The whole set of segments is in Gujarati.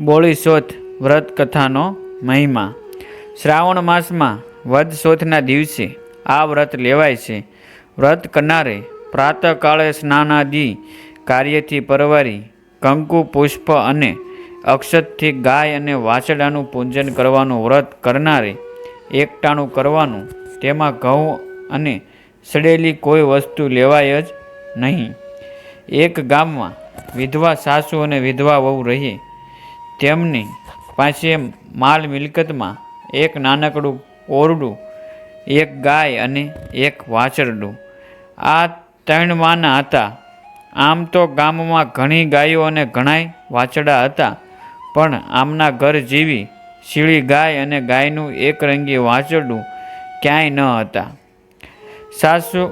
બોળી સોથ વ્રત કથાનો મહિમા. શ્રાવણ માસમાં વદસોથના દિવસે આ વ્રત લેવાય છે. વ્રત કરનારે પ્રાતઃકાળે સ્નાનાદિ કાર્યથી પરવારી, કંકુ, પુષ્પ અને અક્ષતથી ગાય અને વાછડાનું પૂજન કરવાનું વ્રત કરનારે એકટાણું કરવાનું તેમાં ઘઉં અને સડેલી કોઈ વસ્તુ લેવાય જ નહીં. એક ગામમાં વિધવા સાસુ અને વિધવા વહુ રહી તેમની પાસે માલ મિલકતમાં એક નાનકડું ઓરડું, એક ગાય અને એક વાછરડું. આ ત્રણ માના હતા. આમ તો ગામમાં ઘણી ગાયો અને ઘણાય વાછડા હતા, પણ આમના ઘર જેવી શીળી ગાય અને ગાયનું એકરંગી વાછરડું ક્યાંય ન હતા. સાસુ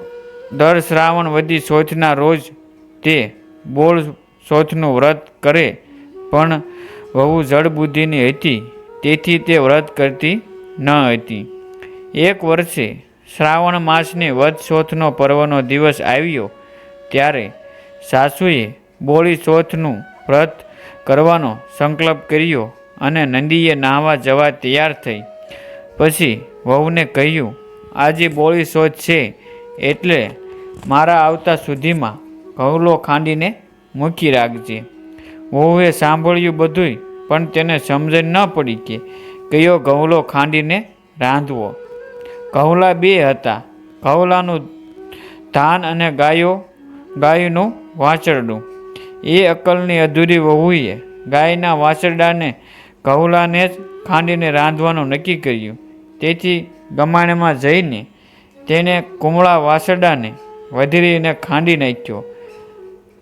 દર શ્રાવણ વધી સોથના રોજ તે બોળ સોથનું વ્રત કરે, પણ વહુ જળબુદ્ધિની હતી, તેથી તે વ્રત કરતી ન હતી. એક વર્ષે શ્રાવણ માસની વધશોથનો પર્વનો દિવસ આવ્યો, ત્યારે સાસુએ બોળી ચોથનું વ્રત કરવાનો સંકલ્પ કર્યો અને નંદીએ નાહવા જવા તૈયાર થઈ. પછી વહુને કહ્યું, આજે બોળી શોધ છે, એટલે મારા આવતા સુધીમાં ઘઉલો ખાંડીને મૂકી રાખજે. વહુએ સાંભળ્યું બધુંય પણ તેને સમજણ ન પડી કે કયો ઘઉલો ખાંડીને રાંધવો. ઘઉલા બે હતા. ઘઉલાનું ધાન અને ગાયો, ગાયનું વાછરડું. એ અકલની અધૂરી વહુએ ગાયના વાછરડાને ઘઉલાને જ ખાંડીને રાંધવાનું નક્કી કર્યું. તેથી ગમાણમાં જઈને તેને કુમળા વાસરડાને વધીરીને ખાંડી નાખ્યો.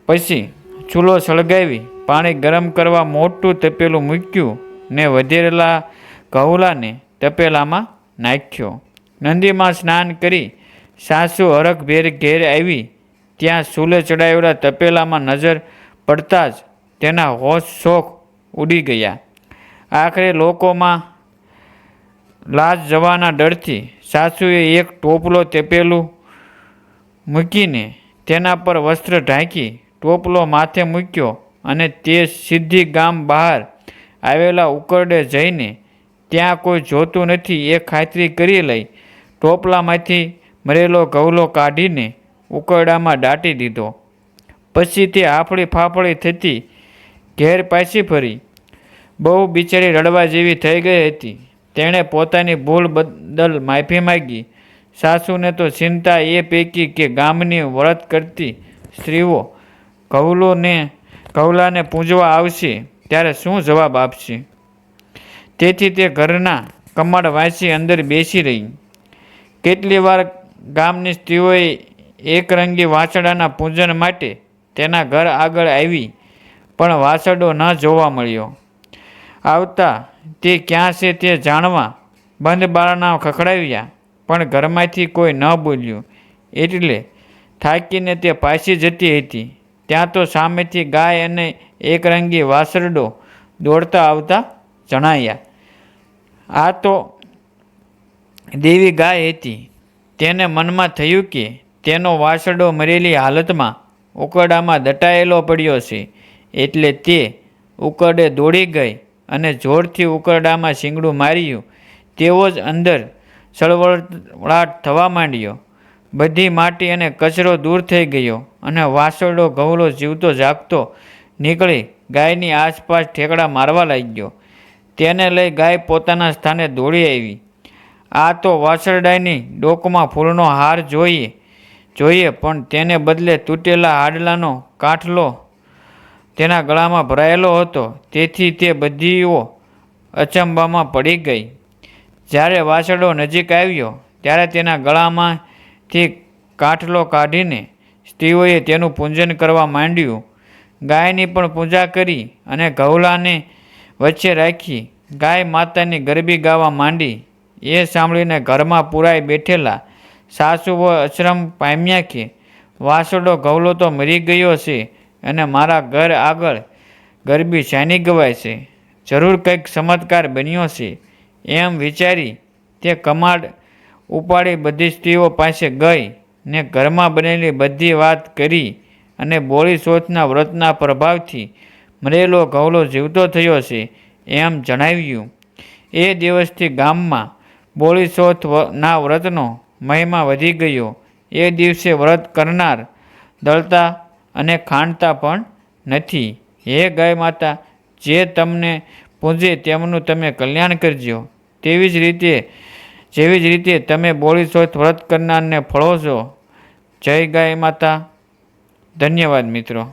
પછી ચૂલો સળગાવી પાણી ગરમ કરવા મોટું તપેલું મૂક્યું ને વધેરેલા કહુલાને તપેલામાં નાખ્યો. નંદીમાં સ્નાન કરી સાસુ હરખભેર ઘેર આવી. ત્યાં સૂલે ચડાવેલા તપેલામાં નજર પડતા જ તેના હોશ શોખ ઉડી ગયા. આખરે લોકોમાં લાજ જવાના ડરથી સાસુએ એક ટોપલો તપેલું મૂકીને તેના પર વસ્ત્ર ઢાંકી ટોપલો માથે મૂક્યો. અને તે સીધી ગામ બહાર આવેલા ઉકરડે જઈને ત્યાં કોઈ જોતું નથી એ ખાતરી કરી લઈ ટોપલામાંથી મરેલો ઘઉલો કાઢીને ઉકરડામાં દાટી દીધો. પછી તે હાફળી ફાફળી થતી ઘેર પાછી ફરી. બહુ બિચારી રડવા જેવી થઈ ગઈ હતી. તેણે પોતાની ભૂલ બદલ માફી માગી. સાસુને તો ચિંતા એ પૈકી કે ગામની વરત કરતી સ્ત્રીઓ કૌલોને કૌલાને પૂજવા આવશે, ત્યારે શું જવાબ આપશે? તેથી તે ઘરના કમળ વાંચી અંદર બેસી રહી. કેટલી વાર ગામની સ્ત્રીઓએ એકરંગી વાછડાના પૂજન માટે તેના ઘર આગળ આવી, પણ વાછડો ન જોવા મળ્યો. આવતા તે ક્યાં છે તે જાણવા બંધ બારણા ખખડાવ્યા, પણ ઘરમાંથી કોઈ ન બોલ્યું. એટલે થાકીને તે પાછી જતી હતી. ત્યાં તો સામેથી ગાય અને એકરંગી વાસરડો દોડતા આવતા જણાયા. આ તો દેવી ગાય હતી. તેને મનમાં થયું કે તેનો વાસરડો મરેલી હાલતમાં ઉકરડામાં દટાયેલો પડ્યો છે. એટલે તે ઉકરડે દોડી ગઈ અને જોરથી ઉકરડામાં શીંગડું માર્યું. તેવો જ અંદર સળવળાટ થવા માંડ્યો. બધી માટી અને કચરો દૂર થઈ ગયો અને વાસરડો ઘઉલો જીવતો જાગતો નીકળી ગાયની આસપાસ ઠેકડા મારવા લાગ્યો. તેને લઈ ગાય પોતાના સ્થાને દોડી આવી. આ તો વાસરડાની ડોકમાં ફૂલનો હાર જોઈએ જોઈએ, પણ તેને બદલે તૂટેલા હાડલાનો કાઠલો તેના ગળામાં ભરાયેલો હતો. તેથી તે બધીઓ અચંબામાં પડી ગઈ. જ્યારે વાસરડો નજીક આવ્યો, ત્યારે તેના ગળામાંથી કાઠલો કાઢીને સ્ત્રીઓએ તેનું પૂજન કરવા માંડ્યું. ગાયની પણ પૂજા કરી અને ઘઉલાને વચ્ચે રાખી ગાય માતાની ગરબી ગાવા માંડી. એ સાંભળીને ઘરમાં પુરાઈ બેઠેલા સાસુઓ અશ્રમ પામ્યા કે, વાસડો ઘઉલો તો મરી ગયો છે અને મારા ઘર આગળ ગરબી શાની ગવાય છે. જરૂર કંઈક ચમત્કાર બન્યો છે. એમ વિચારી તે કમાડ ઉપાડી બધી સ્ત્રીઓ પાસે ગઈ ને ઘરમાં બનેલી બધી વાત કરી અને બોળી સોચના વ્રતના પ્રભાવથી મરેલો ઘવલો જીવતો થયો છે એમ જણાવ્યું. એ દિવસથી ગામમાં બોળી વ- વ્રતનો મહિમા વધી ગયો. એ દિવસે વ્રત કરનાર દળતા અને ખાંડતા પણ નથી. હે ગાય માતા, જે તમને પૂજે તેમનું તમે કલ્યાણ કરજો. તેવી જ રીતે જેવી જ રીતે તમે બોળીસોથ વ્રત કરનારને ફળો છો. જય ગાય માતા. ધન્યવાદ મિત્રો.